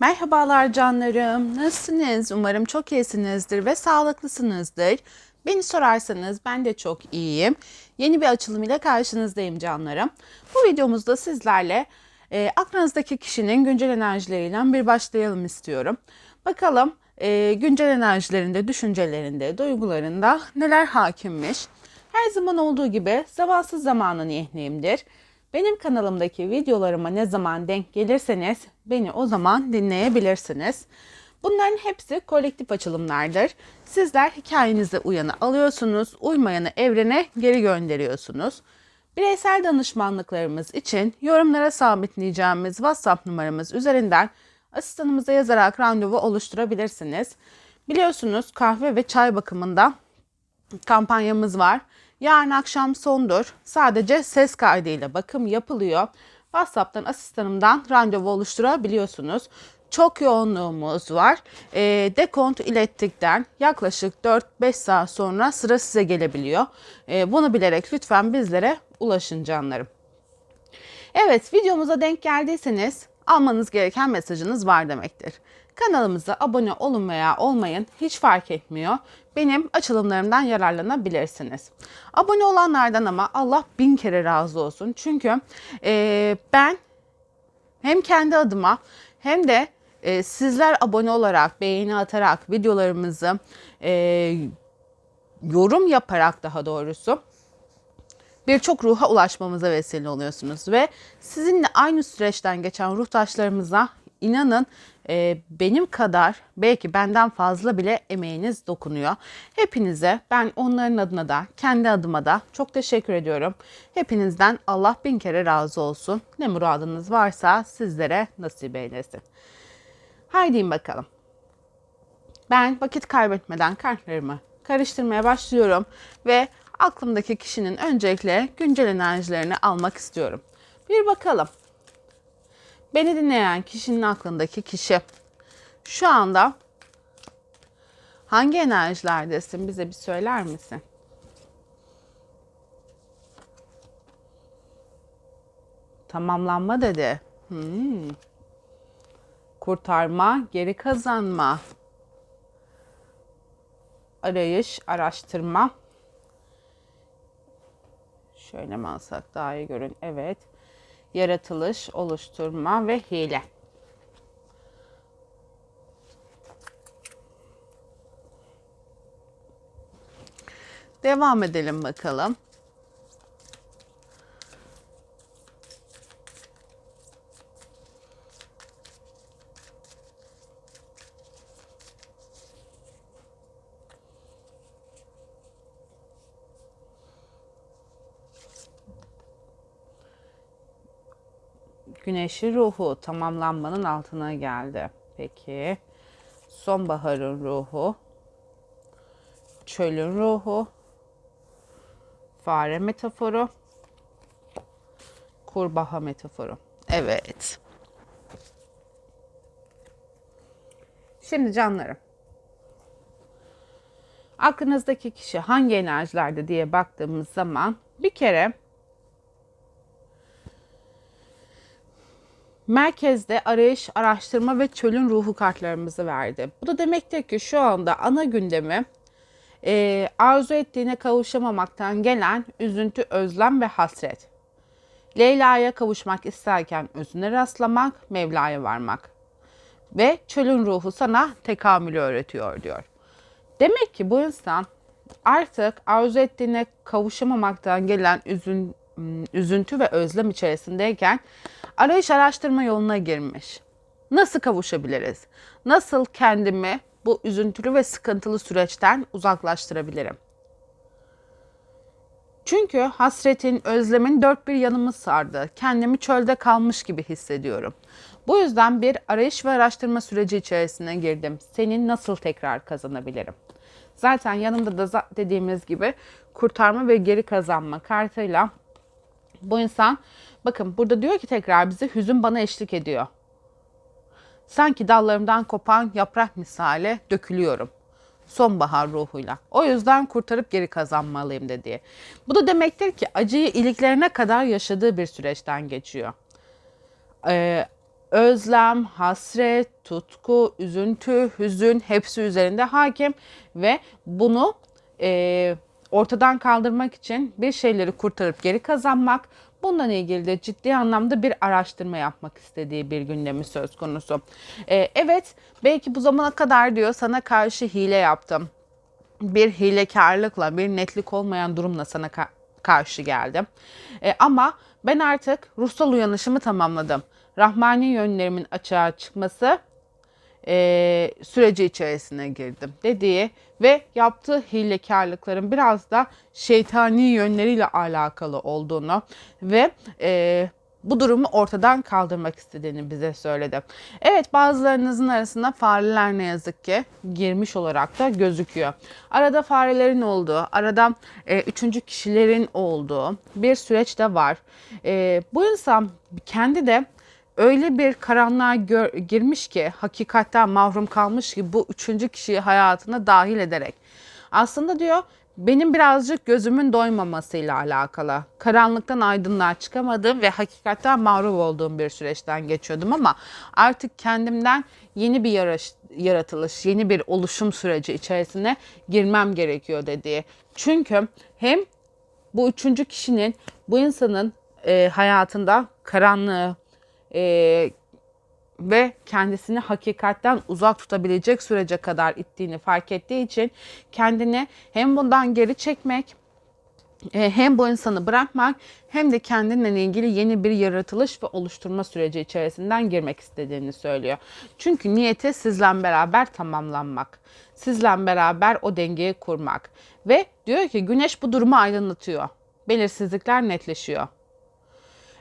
Merhabalar canlarım. Nasılsınız? Umarım çok iyisinizdir ve sağlıklısınızdır. Beni sorarsanız ben de çok iyiyim. Yeni bir açılım ile karşınızdayım canlarım. Bu videomuzda sizlerle e, aklınızdaki kişinin güncel enerjileriyle bir başlayalım istiyorum. Bakalım e, güncel enerjilerinde, düşüncelerinde, duygularında neler hakimmiş. Her zaman olduğu gibi zamansız zamanın yehniyimdir. Benim kanalımdaki videolarıma ne zaman denk gelirseniz beni o zaman dinleyebilirsiniz. Bunların hepsi kolektif açılımlardır. Sizler hikayenize uyanı alıyorsunuz, uymayanı evrene geri gönderiyorsunuz. Bireysel danışmanlıklarımız için yorumlara sabitleyeceğimiz WhatsApp numaramız üzerinden asistanımıza yazarak randevu oluşturabilirsiniz. Biliyorsunuz kahve ve çay bakımında kampanyamız var. Yarın akşam sondur. Sadece ses kaydıyla bakım yapılıyor. WhatsApp'tan asistanımdan randevu oluşturabiliyorsunuz. Çok yoğunluğumuz var. E, dekont ilettikten yaklaşık 4-5 saat sonra sıra size gelebiliyor. E, bunu bilerek lütfen bizlere ulaşın canlarım. Evet videomuza denk geldiyseniz almanız gereken mesajınız var demektir. Kanalımıza abone olun veya olmayın hiç fark etmiyor. Benim açılımlarımdan yararlanabilirsiniz. Abone olanlardan ama Allah bin kere razı olsun. Çünkü e, ben hem kendi adıma hem de e, sizler abone olarak, beğeni atarak, videolarımızı e, yorum yaparak daha doğrusu birçok ruha ulaşmamıza vesile oluyorsunuz ve sizinle aynı süreçten geçen ruhtaşlarımıza inanın e, benim kadar belki benden fazla bile emeğiniz dokunuyor. Hepinize ben onların adına da kendi adıma da çok teşekkür ediyorum. Hepinizden Allah bin kere razı olsun. Ne muradınız varsa sizlere nasip eylesin. Haydi bakalım. Ben vakit kaybetmeden kartlarımı karıştırmaya başlıyorum ve aklımdaki kişinin öncelikle güncel enerjilerini almak istiyorum. Bir bakalım. Beni dinleyen kişinin aklındaki kişi şu anda hangi enerjilerdesin bize bir söyler misin? Tamamlanma dedi. Hmm. Kurtarma, geri kazanma. Arayış, araştırma. Şöyle mi alsak daha iyi görün. Evet. Yaratılış, oluşturma ve hile. Devam edelim bakalım. Güneşi ruhu tamamlanmanın altına geldi. Peki. Sonbaharın ruhu. Çölün ruhu. Fare metaforu. Kurbağa metaforu. Evet. Şimdi canlarım. Aklınızdaki kişi hangi enerjilerde diye baktığımız zaman bir kere merkezde arayış, araştırma ve çölün ruhu kartlarımızı verdi. Bu da demektir ki şu anda ana gündemi e, arzu ettiğine kavuşamamaktan gelen üzüntü, özlem ve hasret. Leyla'ya kavuşmak isterken özüne rastlamak, Mevla'ya varmak. Ve çölün ruhu sana tekamülü öğretiyor diyor. Demek ki bu insan artık arzu ettiğine kavuşamamaktan gelen üzün, üzüntü ve özlem içerisindeyken arayış araştırma yoluna girmiş. Nasıl kavuşabiliriz? Nasıl kendimi bu üzüntülü ve sıkıntılı süreçten uzaklaştırabilirim? Çünkü hasretin, özlemin dört bir yanımı sardı. Kendimi çölde kalmış gibi hissediyorum. Bu yüzden bir arayış ve araştırma süreci içerisine girdim. Seni nasıl tekrar kazanabilirim? Zaten yanımda da dediğimiz gibi kurtarma ve geri kazanma kartıyla bu insan bakın burada diyor ki tekrar bize hüzün bana eşlik ediyor. Sanki dallarımdan kopan yaprak misali dökülüyorum. Sonbahar ruhuyla. O yüzden kurtarıp geri kazanmalıyım dedi. Bu da demektir ki acıyı iliklerine kadar yaşadığı bir süreçten geçiyor. Ee, özlem, hasret, tutku, üzüntü, hüzün hepsi üzerinde hakim ve bunu e, ortadan kaldırmak için bir şeyleri kurtarıp geri kazanmak, bundan ilgili de ciddi anlamda bir araştırma yapmak istediği bir gündemi söz konusu. E, evet, belki bu zamana kadar diyor sana karşı hile yaptım. Bir hilekarlıkla, bir netlik olmayan durumla sana ka- karşı geldim. E, ama ben artık ruhsal uyanışımı tamamladım. Rahmani yönlerimin açığa çıkması e, süreci içerisine girdim dediği ve yaptığı hilekarlıkların biraz da şeytani yönleriyle alakalı olduğunu ve e, bu durumu ortadan kaldırmak istediğini bize söyledi. Evet bazılarınızın arasında fareler ne yazık ki girmiş olarak da gözüküyor. Arada farelerin olduğu, arada e, üçüncü kişilerin olduğu bir süreç de var. E, bu insan kendi de öyle bir karanlığa girmiş ki hakikatten mahrum kalmış ki bu üçüncü kişiyi hayatına dahil ederek. Aslında diyor benim birazcık gözümün doymamasıyla alakalı. Karanlıktan aydınlığa çıkamadığım ve hakikaten mahrum olduğum bir süreçten geçiyordum ama artık kendimden yeni bir yarış, yaratılış, yeni bir oluşum süreci içerisine girmem gerekiyor dediği. Çünkü hem bu üçüncü kişinin bu insanın e, hayatında karanlığı, e, ve kendisini hakikatten uzak tutabilecek sürece kadar ittiğini fark ettiği için kendini hem bundan geri çekmek e, hem bu insanı bırakmak hem de kendinle ilgili yeni bir yaratılış ve oluşturma süreci içerisinden girmek istediğini söylüyor. Çünkü niyeti sizle beraber tamamlanmak. Sizle beraber o dengeyi kurmak. Ve diyor ki güneş bu durumu aydınlatıyor. Belirsizlikler netleşiyor.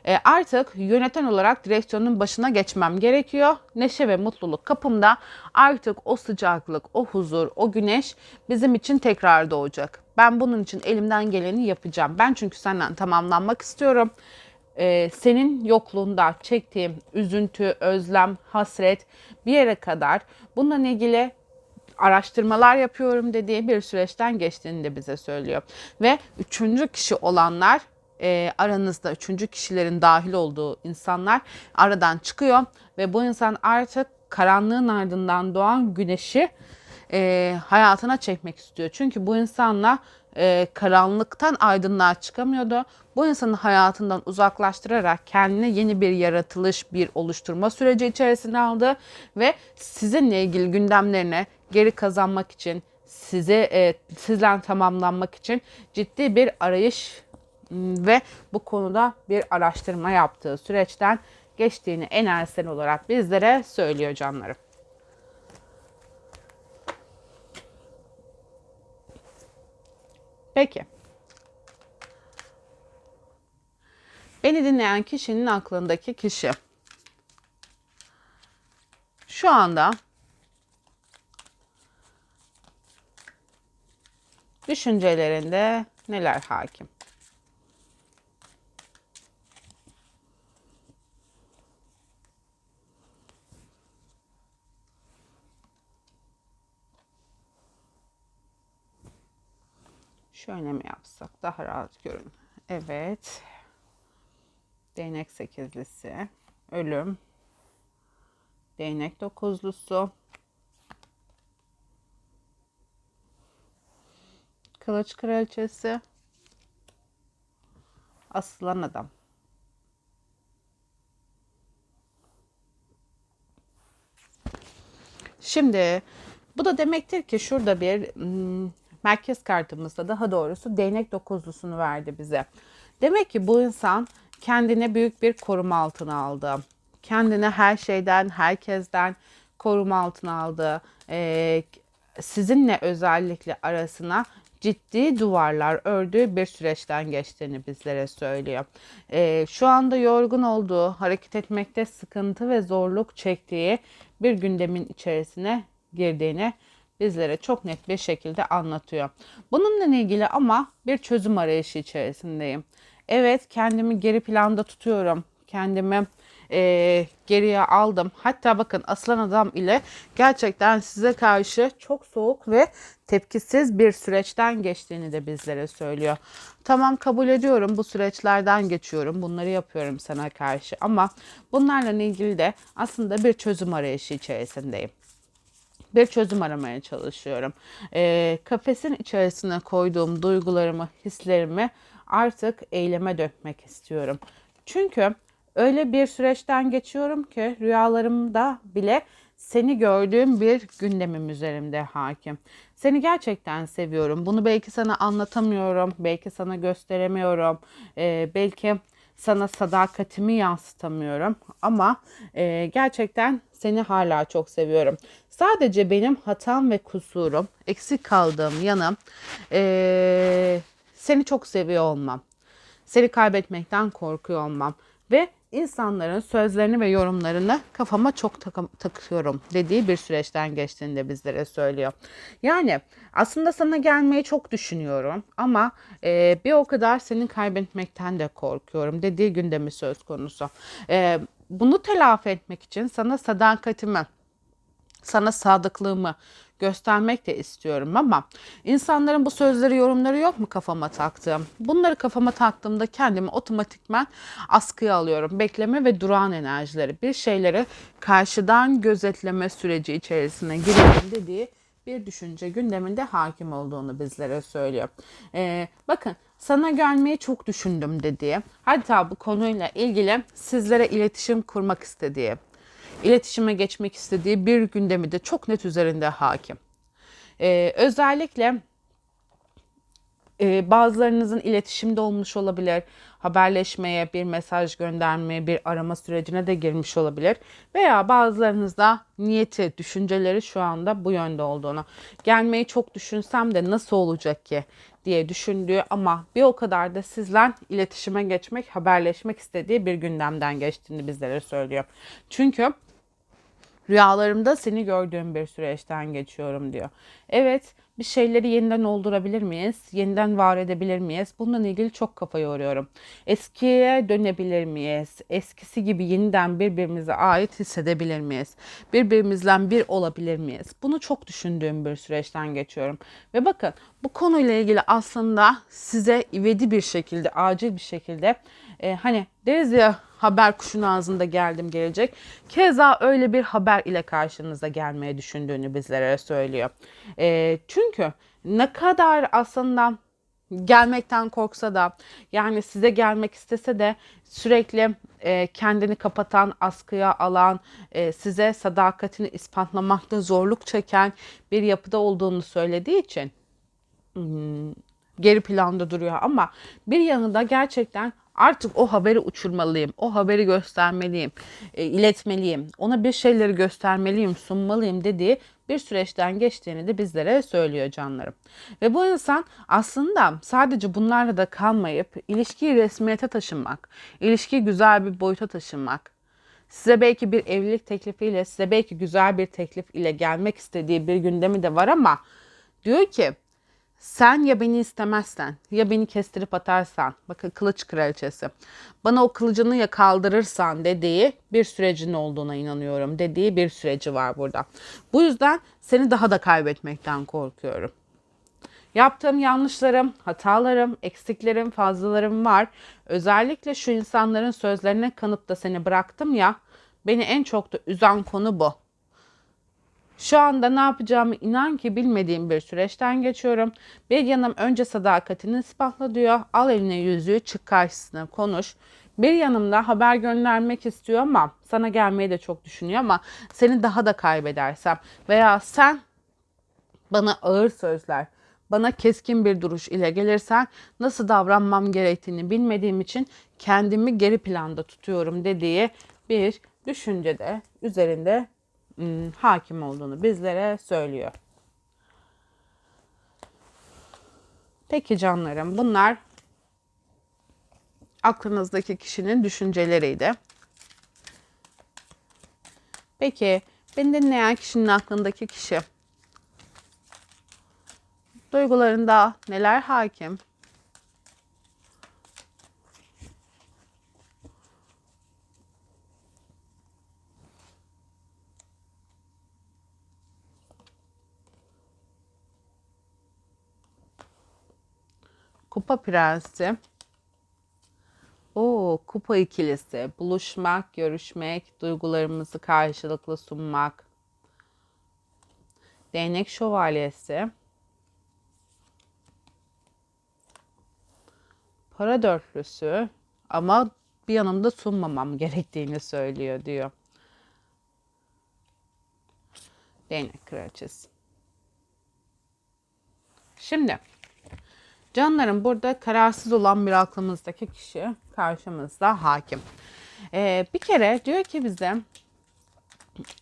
E, artık yöneten olarak direksiyonun başına geçmem gerekiyor. Neşe ve mutluluk kapımda. Artık o sıcaklık, o huzur, o güneş bizim için tekrar doğacak. Ben bunun için elimden geleni yapacağım. Ben çünkü senden tamamlanmak istiyorum. Ee, senin yokluğunda çektiğim üzüntü, özlem, hasret bir yere kadar bununla ilgili araştırmalar yapıyorum dediği bir süreçten geçtiğini de bize söylüyor. Ve üçüncü kişi olanlar e, aranızda üçüncü kişilerin dahil olduğu insanlar aradan çıkıyor ve bu insan artık karanlığın ardından doğan güneşi e, hayatına çekmek istiyor. Çünkü bu insanla e, karanlıktan aydınlığa çıkamıyordu. Bu insanı hayatından uzaklaştırarak kendine yeni bir yaratılış, bir oluşturma süreci içerisine aldı ve sizinle ilgili gündemlerine geri kazanmak için, size e, sizden tamamlanmak için ciddi bir arayış ve bu konuda bir araştırma yaptığı süreçten geçtiğini enerjisel olarak bizlere söylüyor canlarım. Peki. Beni dinleyen kişinin aklındaki kişi şu anda düşüncelerinde neler hakim? Şöyle mi yapsak daha rahat görün. Evet. Değnek sekizlisi. Ölüm. Değnek dokuzlusu. Kılıç kraliçesi. Asılan adam. Şimdi bu da demektir ki şurada bir hmm, merkez kartımızda daha doğrusu değnek dokuzlusunu verdi bize. Demek ki bu insan kendine büyük bir koruma altına aldı. Kendine her şeyden, herkesten koruma altına aldı. Ee, sizinle özellikle arasına ciddi duvarlar ördüğü bir süreçten geçtiğini bizlere söylüyor. Ee, şu anda yorgun olduğu, hareket etmekte sıkıntı ve zorluk çektiği bir gündemin içerisine girdiğini bizlere çok net bir şekilde anlatıyor. Bununla ilgili ama bir çözüm arayışı içerisindeyim. Evet kendimi geri planda tutuyorum. Kendimi e, geriye aldım. Hatta bakın aslan adam ile gerçekten size karşı çok soğuk ve tepkisiz bir süreçten geçtiğini de bizlere söylüyor. Tamam kabul ediyorum bu süreçlerden geçiyorum. Bunları yapıyorum sana karşı ama bunlarla ilgili de aslında bir çözüm arayışı içerisindeyim bir çözüm aramaya çalışıyorum. E, kafesin içerisine koyduğum duygularımı, hislerimi artık eyleme dökmek istiyorum. Çünkü öyle bir süreçten geçiyorum ki rüyalarımda bile seni gördüğüm bir gündemim üzerimde hakim. Seni gerçekten seviyorum. Bunu belki sana anlatamıyorum, belki sana gösteremiyorum, ee, belki sana sadakatimi yansıtamıyorum ama e, gerçekten seni hala çok seviyorum. Sadece benim hatam ve kusurum, eksik kaldığım yanım e, seni çok seviyor olmam. Seni kaybetmekten korkuyor olmam ve insanların sözlerini ve yorumlarını kafama çok tak- takıyorum dediği bir süreçten geçtiğini de bizlere söylüyor. Yani aslında sana gelmeyi çok düşünüyorum ama e, bir o kadar seni kaybetmekten de korkuyorum dediği gündemi söz konusu. E, bunu telafi etmek için sana sadakatimi, sana sadıklığımı göstermek de istiyorum ama insanların bu sözleri yorumları yok mu kafama taktığım? Bunları kafama taktığımda kendimi otomatikman askıya alıyorum. Bekleme ve durağan enerjileri bir şeyleri karşıdan gözetleme süreci içerisine giriyorum dediği bir düşünce gündeminde hakim olduğunu bizlere söylüyor. Ee, bakın sana gelmeyi çok düşündüm dediği hatta bu konuyla ilgili sizlere iletişim kurmak istediği iletişime geçmek istediği bir gündemi de çok net üzerinde hakim. Ee, özellikle e, bazılarınızın iletişimde olmuş olabilir, haberleşmeye, bir mesaj göndermeye, bir arama sürecine de girmiş olabilir. Veya bazılarınız da niyeti, düşünceleri şu anda bu yönde olduğunu. Gelmeyi çok düşünsem de nasıl olacak ki diye düşündüğü ama bir o kadar da sizler iletişime geçmek, haberleşmek istediği bir gündemden geçtiğini bizlere söylüyor. Çünkü Rüyalarımda seni gördüğüm bir süreçten geçiyorum diyor. Evet bir şeyleri yeniden oldurabilir miyiz? Yeniden var edebilir miyiz? Bununla ilgili çok kafa yoruyorum. Eskiye dönebilir miyiz? Eskisi gibi yeniden birbirimize ait hissedebilir miyiz? Birbirimizle bir olabilir miyiz? Bunu çok düşündüğüm bir süreçten geçiyorum. Ve bakın bu konuyla ilgili aslında size ivedi bir şekilde, acil bir şekilde e, hani deriz ya haber kuşun ağzında geldim gelecek. Keza öyle bir haber ile karşınıza gelmeye düşündüğünü bizlere söylüyor. E, çünkü ne kadar aslında gelmekten korksa da yani size gelmek istese de sürekli e, kendini kapatan, askıya alan, e, size sadakatini ispatlamakta zorluk çeken bir yapıda olduğunu söylediği için hmm, geri planda duruyor ama bir yanında gerçekten Artık o haberi uçurmalıyım. O haberi göstermeliyim. E, iletmeliyim. Ona bir şeyleri göstermeliyim, sunmalıyım dediği bir süreçten geçtiğini de bizlere söylüyor canlarım. Ve bu insan aslında sadece bunlarla da kalmayıp ilişkiyi resmiyete taşımak, ilişkiyi güzel bir boyuta taşımak, size belki bir evlilik teklifiyle, size belki güzel bir teklif ile gelmek istediği bir gündemi de var ama diyor ki sen ya beni istemezsen ya beni kestirip atarsan bakın kılıç kraliçesi bana o kılıcını ya kaldırırsan dediği bir sürecin olduğuna inanıyorum dediği bir süreci var burada. Bu yüzden seni daha da kaybetmekten korkuyorum. Yaptığım yanlışlarım, hatalarım, eksiklerim, fazlalarım var. Özellikle şu insanların sözlerine kanıp da seni bıraktım ya. Beni en çok da üzen konu bu. Şu anda ne yapacağımı inan ki bilmediğim bir süreçten geçiyorum. Bir yanım önce sadakatini ispatla diyor. Al eline yüzüğü çık karşısına konuş. Bir yanımda haber göndermek istiyor ama sana gelmeyi de çok düşünüyor ama seni daha da kaybedersem veya sen bana ağır sözler, bana keskin bir duruş ile gelirsen nasıl davranmam gerektiğini bilmediğim için kendimi geri planda tutuyorum dediği bir düşüncede üzerinde hakim olduğunu bizlere söylüyor. Peki canlarım bunlar aklınızdaki kişinin düşünceleriydi. Peki beni dinleyen kişinin aklındaki kişi duygularında neler hakim? Kupa prensi. O kupa ikilisi. Buluşmak, görüşmek, duygularımızı karşılıklı sunmak. Değnek şövalyesi. Para dörtlüsü ama bir yanımda sunmamam gerektiğini söylüyor diyor. Değnek kraliçesi. Şimdi canlarım burada kararsız olan bir aklımızdaki kişi karşımızda hakim. Ee, bir kere diyor ki bize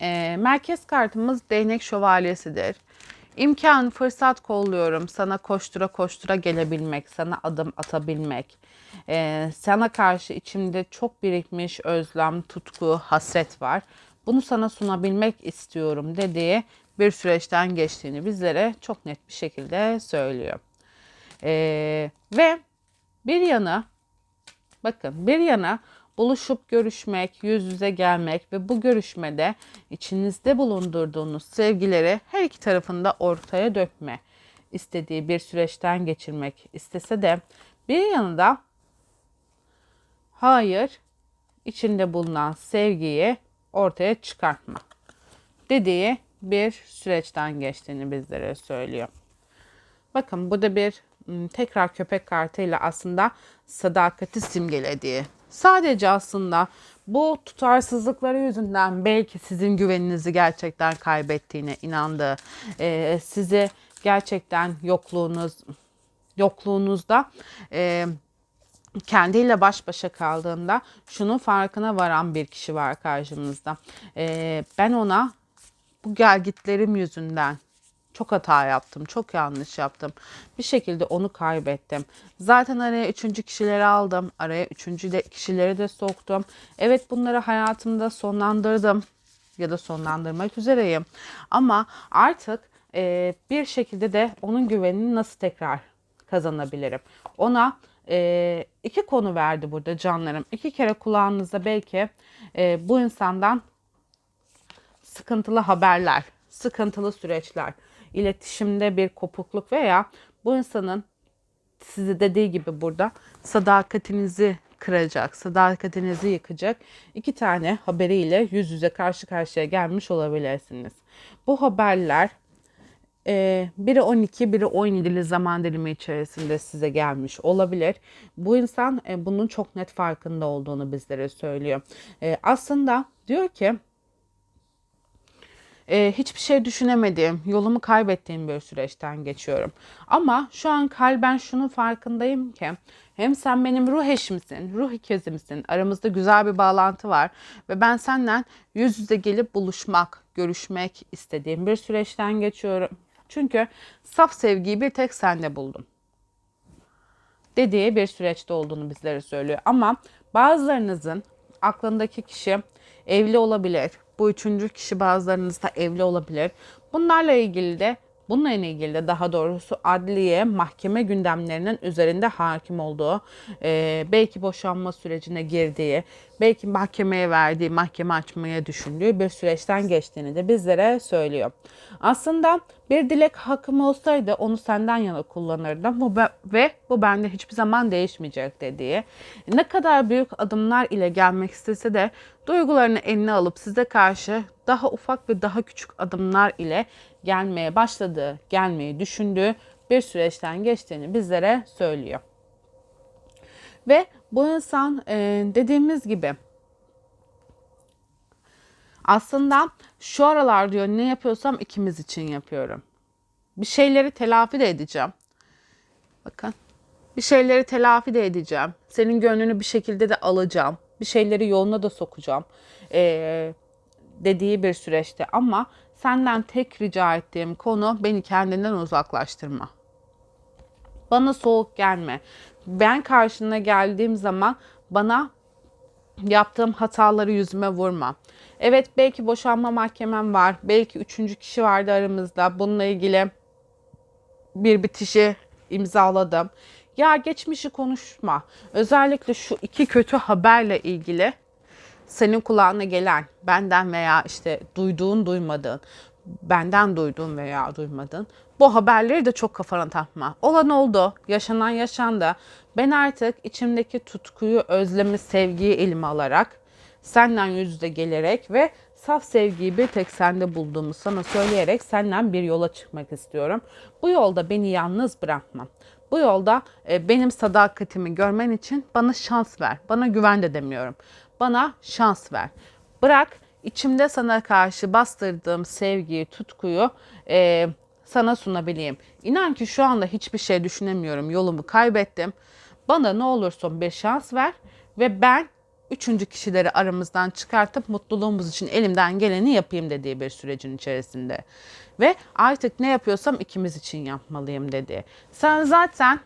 e, merkez kartımız değnek şövalyesidir. İmkan, fırsat kolluyorum. Sana koştura koştura gelebilmek, sana adım atabilmek. Ee, sana karşı içimde çok birikmiş özlem, tutku, hasret var. Bunu sana sunabilmek istiyorum dediği bir süreçten geçtiğini bizlere çok net bir şekilde söylüyor. Ee, ve bir yana bakın bir yana buluşup görüşmek, yüz yüze gelmek ve bu görüşmede içinizde bulundurduğunuz sevgileri her iki tarafında ortaya dökme istediği bir süreçten geçirmek istese de bir yanında hayır içinde bulunan sevgiyi ortaya çıkartma dediği bir süreçten geçtiğini bizlere söylüyor. Bakın bu da bir tekrar köpek kartıyla aslında sadakati simgelediği. Sadece aslında bu tutarsızlıkları yüzünden belki sizin güveninizi gerçekten kaybettiğine inandığı, e, sizi gerçekten yokluğunuz yokluğunuzda e, kendiyle baş başa kaldığında şunun farkına varan bir kişi var karşımızda. E, ben ona bu gelgitlerim yüzünden çok hata yaptım, çok yanlış yaptım. Bir şekilde onu kaybettim. Zaten araya üçüncü kişileri aldım. Araya üçüncü de, kişileri de soktum. Evet bunları hayatımda sonlandırdım ya da sonlandırmak üzereyim. Ama artık e, bir şekilde de onun güvenini nasıl tekrar kazanabilirim? Ona e, iki konu verdi burada canlarım. İki kere kulağınızda belki e, bu insandan sıkıntılı haberler, sıkıntılı süreçler, iletişimde bir kopukluk veya bu insanın size dediği gibi burada sadakatinizi kıracak, sadakatinizi yıkacak iki tane haberiyle yüz yüze karşı karşıya gelmiş olabilirsiniz. Bu haberler e, biri 12, biri 17'li zaman dilimi içerisinde size gelmiş olabilir. Bu insan e, bunun çok net farkında olduğunu bizlere söylüyor. E, aslında diyor ki e, hiçbir şey düşünemediğim, yolumu kaybettiğim bir süreçten geçiyorum. Ama şu an kalben şunun farkındayım ki hem sen benim ruh eşimsin, ruh ikizimsin. Aramızda güzel bir bağlantı var ve ben senden yüz yüze gelip buluşmak, görüşmek istediğim bir süreçten geçiyorum. Çünkü saf sevgiyi bir tek sende buldum dediği bir süreçte olduğunu bizlere söylüyor. Ama bazılarınızın aklındaki kişi evli olabilir. Bu üçüncü kişi bazılarınızda evli olabilir. Bunlarla ilgili de Bununla ilgili de daha doğrusu adliye, mahkeme gündemlerinin üzerinde hakim olduğu, e, belki boşanma sürecine girdiği, belki mahkemeye verdiği, mahkeme açmaya düşündüğü bir süreçten geçtiğini de bizlere söylüyor. Aslında bir dilek hakkım olsaydı onu senden yana kullanırdım bu ve bu bende hiçbir zaman değişmeyecek dediği. Ne kadar büyük adımlar ile gelmek istese de duygularını eline alıp size karşı daha ufak ve daha küçük adımlar ile gelmeye başladığı, gelmeyi düşündüğü bir süreçten geçtiğini bizlere söylüyor. Ve bu insan e, dediğimiz gibi aslında şu aralar diyor ne yapıyorsam ikimiz için yapıyorum. Bir şeyleri telafi de edeceğim. Bakın. Bir şeyleri telafi de edeceğim. Senin gönlünü bir şekilde de alacağım. Bir şeyleri yoluna da sokacağım. Ee, dediği bir süreçte ama senden tek rica ettiğim konu beni kendinden uzaklaştırma. Bana soğuk gelme. Ben karşına geldiğim zaman bana yaptığım hataları yüzüme vurma. Evet belki boşanma mahkemem var. Belki üçüncü kişi vardı aramızda. Bununla ilgili bir bitişi imzaladım. Ya geçmişi konuşma. Özellikle şu iki kötü haberle ilgili senin kulağına gelen benden veya işte duyduğun duymadığın benden duyduğun veya duymadığın bu haberleri de çok kafana takma. Olan oldu, yaşanan yaşandı. Ben artık içimdeki tutkuyu, özlemi, sevgiyi elime alarak senden yüz yüze gelerek ve saf sevgiyi bir tek sende bulduğumu sana söyleyerek senden bir yola çıkmak istiyorum. Bu yolda beni yalnız bırakma. Bu yolda e, benim sadakatimi görmen için bana şans ver. Bana güven de demiyorum. Bana şans ver. Bırak içimde sana karşı bastırdığım sevgiyi, tutkuyu e, sana sunabileyim. İnan ki şu anda hiçbir şey düşünemiyorum. Yolumu kaybettim. Bana ne olursa bir şans ver ve ben üçüncü kişileri aramızdan çıkartıp mutluluğumuz için elimden geleni yapayım dediği bir sürecin içerisinde. Ve artık ne yapıyorsam ikimiz için yapmalıyım dedi. Sen zaten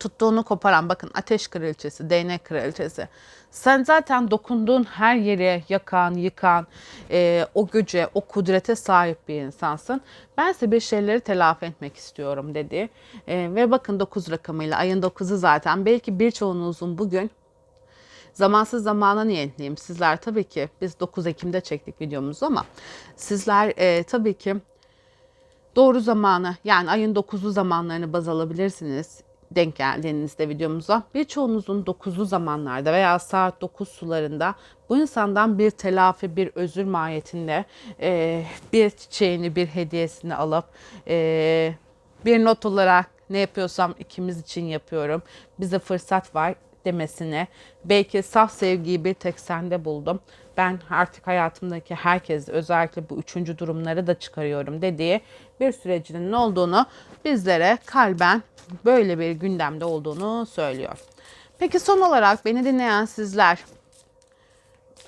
tuttuğunu koparan bakın ateş kraliçesi, değnek kraliçesi. Sen zaten dokunduğun her yere yakan, yıkan, e, o güce, o kudrete sahip bir insansın. Ben ise bir şeyleri telafi etmek istiyorum dedi. E, ve bakın 9 rakamıyla ayın 9'u zaten belki birçoğunuzun bugün Zamansız zamana niyetliyim. Sizler tabii ki biz 9 Ekim'de çektik videomuzu ama sizler e, tabii ki doğru zamanı yani ayın 9'lu zamanlarını baz alabilirsiniz denk geldiğinizde videomuza. Birçoğunuzun 9'lu zamanlarda veya saat 9 sularında bu insandan bir telafi, bir özür mahiyetinde e, bir çiçeğini, bir hediyesini alıp e, bir not olarak ne yapıyorsam ikimiz için yapıyorum. Bize fırsat var demesine belki saf sevgiyi bir tek sende buldum. Ben artık hayatımdaki herkes özellikle bu üçüncü durumları da çıkarıyorum dediği bir sürecinin olduğunu bizlere kalben böyle bir gündemde olduğunu söylüyor. Peki son olarak beni dinleyen sizler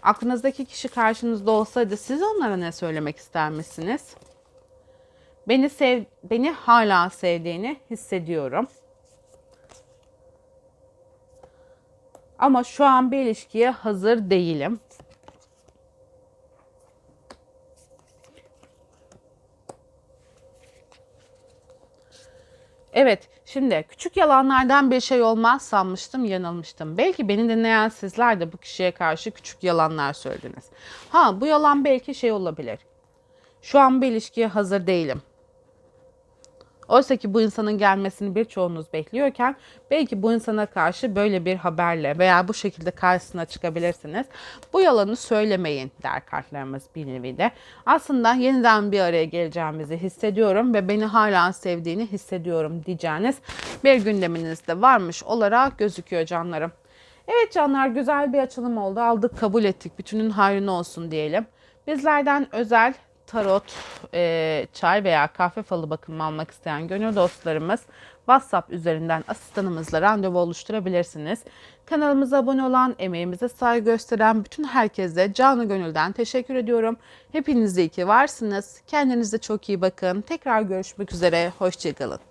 aklınızdaki kişi karşınızda olsaydı siz onlara ne söylemek ister misiniz? Beni sev beni hala sevdiğini hissediyorum. Ama şu an bir ilişkiye hazır değilim. Evet, şimdi küçük yalanlardan bir şey olmaz sanmıştım, yanılmıştım. Belki beni dinleyen sizler de bu kişiye karşı küçük yalanlar söylediniz. Ha, bu yalan belki şey olabilir. Şu an bir ilişkiye hazır değilim. Oysa ki bu insanın gelmesini birçoğunuz bekliyorken belki bu insana karşı böyle bir haberle veya bu şekilde karşısına çıkabilirsiniz. Bu yalanı söylemeyin der kartlarımız bir nevi de. Aslında yeniden bir araya geleceğimizi hissediyorum ve beni hala sevdiğini hissediyorum diyeceğiniz bir gündeminizde varmış olarak gözüküyor canlarım. Evet canlar güzel bir açılım oldu. Aldık kabul ettik. Bütünün hayrına olsun diyelim. Bizlerden özel tarot, e, çay veya kahve falı bakımı almak isteyen gönül dostlarımız WhatsApp üzerinden asistanımızla randevu oluşturabilirsiniz. Kanalımıza abone olan, emeğimize saygı gösteren bütün herkese canı gönülden teşekkür ediyorum. Hepiniz iyi ki varsınız. Kendinize çok iyi bakın. Tekrar görüşmek üzere. Hoşçakalın.